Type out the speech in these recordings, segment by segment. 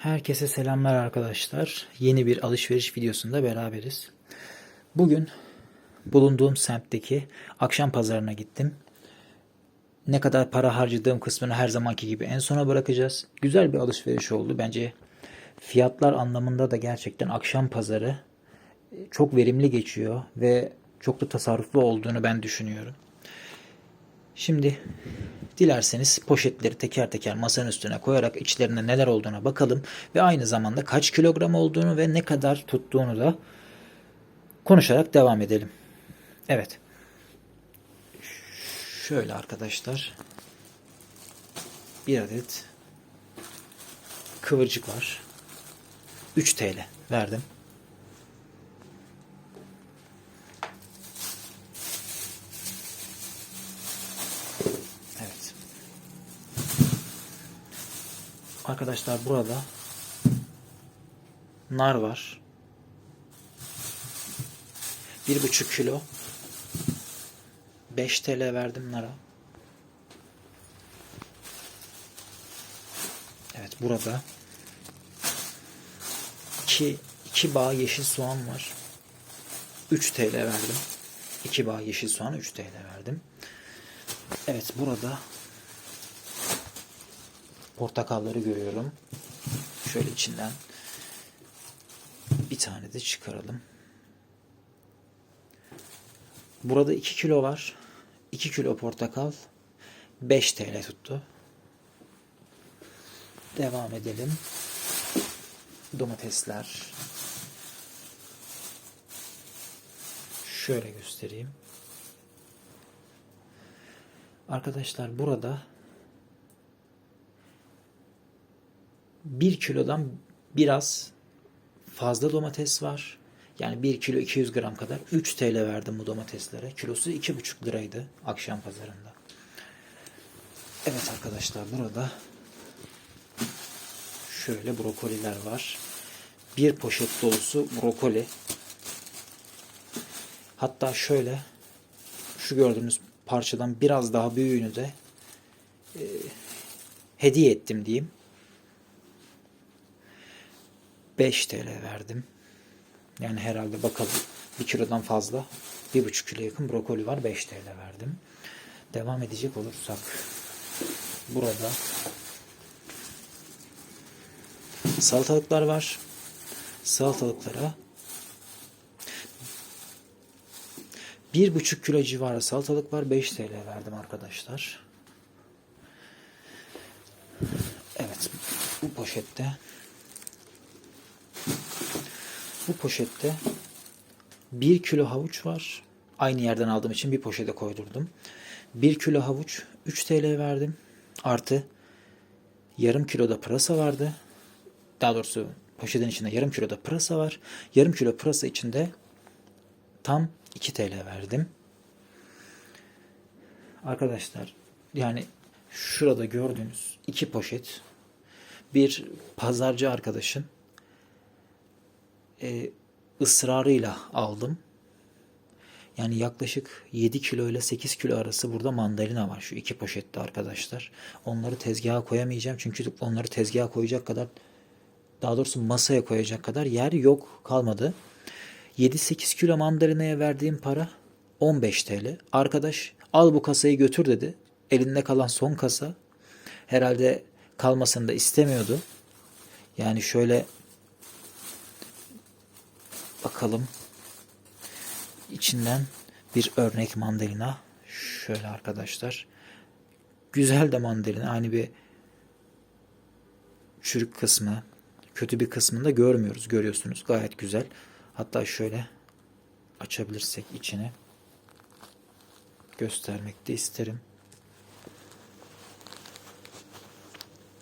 Herkese selamlar arkadaşlar. Yeni bir alışveriş videosunda beraberiz. Bugün bulunduğum semtteki akşam pazarına gittim. Ne kadar para harcadığım kısmını her zamanki gibi en sona bırakacağız. Güzel bir alışveriş oldu. Bence fiyatlar anlamında da gerçekten akşam pazarı çok verimli geçiyor ve çok da tasarruflu olduğunu ben düşünüyorum. Şimdi dilerseniz poşetleri teker teker masanın üstüne koyarak içlerinde neler olduğuna bakalım ve aynı zamanda kaç kilogram olduğunu ve ne kadar tuttuğunu da konuşarak devam edelim. Evet. Şöyle arkadaşlar. Bir adet kıvırcık var. 3 TL verdim. Evet. Arkadaşlar burada nar var. Bir buçuk kilo. 5 TL verdim nara. Evet burada iki, iki bağ yeşil soğan var. 3 TL verdim. 2 bağ yeşil soğan 3 TL verdim. Evet burada portakalları görüyorum. Şöyle içinden bir tane de çıkaralım. Burada 2 kilo var. 2 kilo portakal 5 TL tuttu. Devam edelim. Domatesler. Şöyle göstereyim. Arkadaşlar burada 1 kilodan biraz fazla domates var. Yani 1 kilo 200 gram kadar 3 TL verdim bu domateslere. Kilosu 2,5 liraydı akşam pazarında. Evet arkadaşlar burada şöyle brokoliler var. Bir poşet dolusu brokoli. Hatta şöyle şu gördüğünüz parçadan biraz daha büyüğünü de e, hediye ettim diyeyim. 5 TL verdim. Yani herhalde bakalım bir kilodan fazla bir buçuk kilo yakın brokoli var 5 TL verdim. Devam edecek olursak burada salatalıklar var. Salatalıklara bir buçuk kilo civarı salatalık var 5 TL verdim arkadaşlar. Evet bu poşette bu poşette 1 kilo havuç var. Aynı yerden aldığım için bir poşete koydurdum. 1 kilo havuç 3 TL verdim. Artı yarım kiloda pırasa vardı. Daha doğrusu poşetin içinde yarım kiloda pırasa var. Yarım kilo pırasa içinde tam 2 TL verdim. Arkadaşlar yani şurada gördüğünüz iki poşet bir pazarcı arkadaşın e, ısrarıyla aldım. Yani yaklaşık 7 kilo ile 8 kilo arası burada mandalina var şu iki poşette arkadaşlar. Onları tezgaha koyamayacağım çünkü onları tezgaha koyacak kadar daha doğrusu masaya koyacak kadar yer yok kalmadı. 7-8 kilo mandalinaya verdiğim para 15 TL. Arkadaş al bu kasayı götür dedi. Elinde kalan son kasa. Herhalde kalmasını da istemiyordu. Yani şöyle bakalım. İçinden bir örnek mandalina. Şöyle arkadaşlar. Güzel de mandalina. Hani bir çürük kısmı, kötü bir kısmını da görmüyoruz. Görüyorsunuz. Gayet güzel. Hatta şöyle açabilirsek içini göstermek de isterim.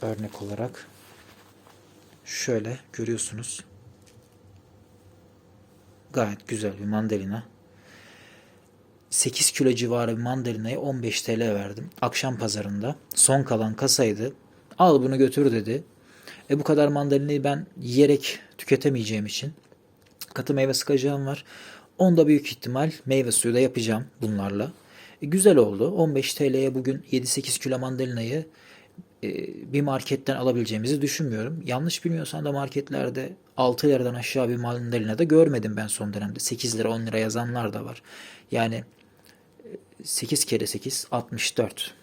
Örnek olarak şöyle görüyorsunuz. Gayet güzel bir mandalina. 8 kilo civarı bir mandalinayı 15 TL verdim. Akşam pazarında. Son kalan kasaydı. Al bunu götür dedi. E bu kadar mandalinayı ben yiyerek tüketemeyeceğim için katı meyve sıkacağım var. Onda büyük ihtimal meyve suyu da yapacağım bunlarla. E, güzel oldu. 15 TL'ye bugün 7-8 kilo mandalinayı bir marketten alabileceğimizi düşünmüyorum. Yanlış bilmiyorsam da marketlerde 6 liradan aşağı bir mandalina da görmedim ben son dönemde. 8 lira 10 lira yazanlar da var. Yani 8 kere 8 64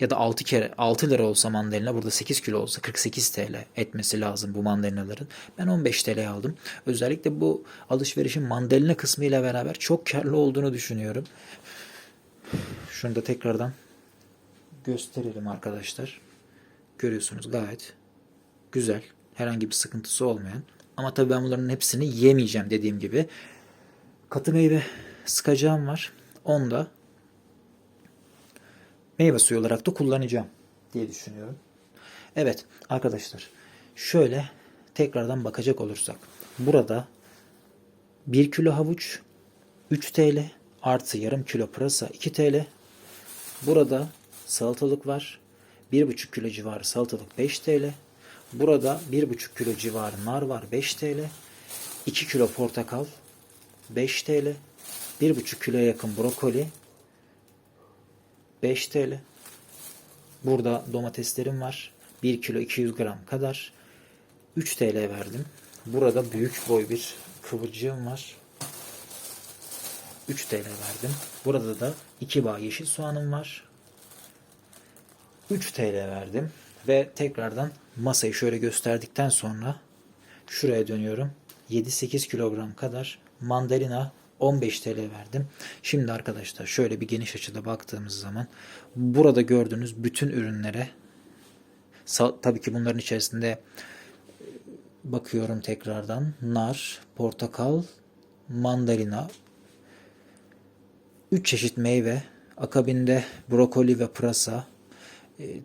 ya da 6 kere 6 lira olsa mandalina burada 8 kilo olsa 48 TL etmesi lazım bu mandalinaların. Ben 15 TL aldım. Özellikle bu alışverişin mandalina kısmı ile beraber çok karlı olduğunu düşünüyorum. Şunu da tekrardan gösterelim arkadaşlar. Görüyorsunuz gayet güzel. Herhangi bir sıkıntısı olmayan. Ama tabii ben bunların hepsini yemeyeceğim dediğim gibi. Katı meyve sıkacağım var. Onu da meyve suyu olarak da kullanacağım diye düşünüyorum. Evet arkadaşlar şöyle tekrardan bakacak olursak burada 1 kilo havuç 3 TL artı yarım kilo pırasa 2 TL. Burada salatalık var. 1,5 kilo civarı salatalık 5 TL. Burada 1,5 kilo civarı nar var 5 TL. 2 kilo portakal 5 TL. 1,5 kiloya yakın brokoli 5 TL. Burada domateslerim var. 1 kilo 200 gram kadar. 3 TL verdim. Burada büyük boy bir kıvırcığım var. 3 TL verdim. Burada da 2 bağ yeşil soğanım var. 3 TL verdim. Ve tekrardan masayı şöyle gösterdikten sonra şuraya dönüyorum. 7-8 kilogram kadar mandalina 15 TL verdim. Şimdi arkadaşlar şöyle bir geniş açıda baktığımız zaman burada gördüğünüz bütün ürünlere tabii ki bunların içerisinde bakıyorum tekrardan nar, portakal, mandalina, 3 çeşit meyve, akabinde brokoli ve pırasa,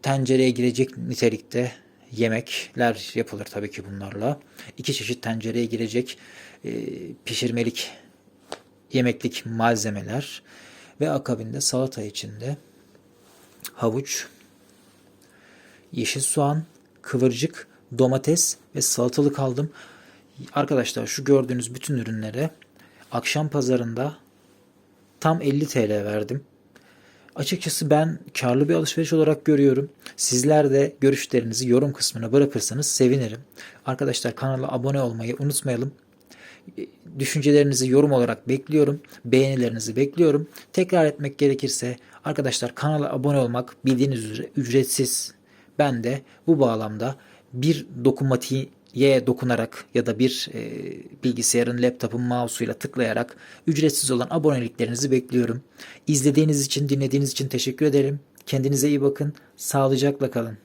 tencereye girecek nitelikte yemekler yapılır tabii ki bunlarla. İki çeşit tencereye girecek e, pişirmelik yemeklik malzemeler ve akabinde salata içinde havuç, yeşil soğan, kıvırcık, domates ve salatalık aldım. Arkadaşlar şu gördüğünüz bütün ürünlere akşam pazarında tam 50 TL verdim. Açıkçası ben karlı bir alışveriş olarak görüyorum. Sizler de görüşlerinizi yorum kısmına bırakırsanız sevinirim. Arkadaşlar kanala abone olmayı unutmayalım. Düşüncelerinizi yorum olarak bekliyorum. Beğenilerinizi bekliyorum. Tekrar etmek gerekirse arkadaşlar kanala abone olmak bildiğiniz üzere ücretsiz. Ben de bu bağlamda bir dokunmatiğe dokunarak ya da bir e, bilgisayarın, laptopun mouse'uyla tıklayarak ücretsiz olan aboneliklerinizi bekliyorum. İzlediğiniz için, dinlediğiniz için teşekkür ederim. Kendinize iyi bakın. Sağlıcakla kalın.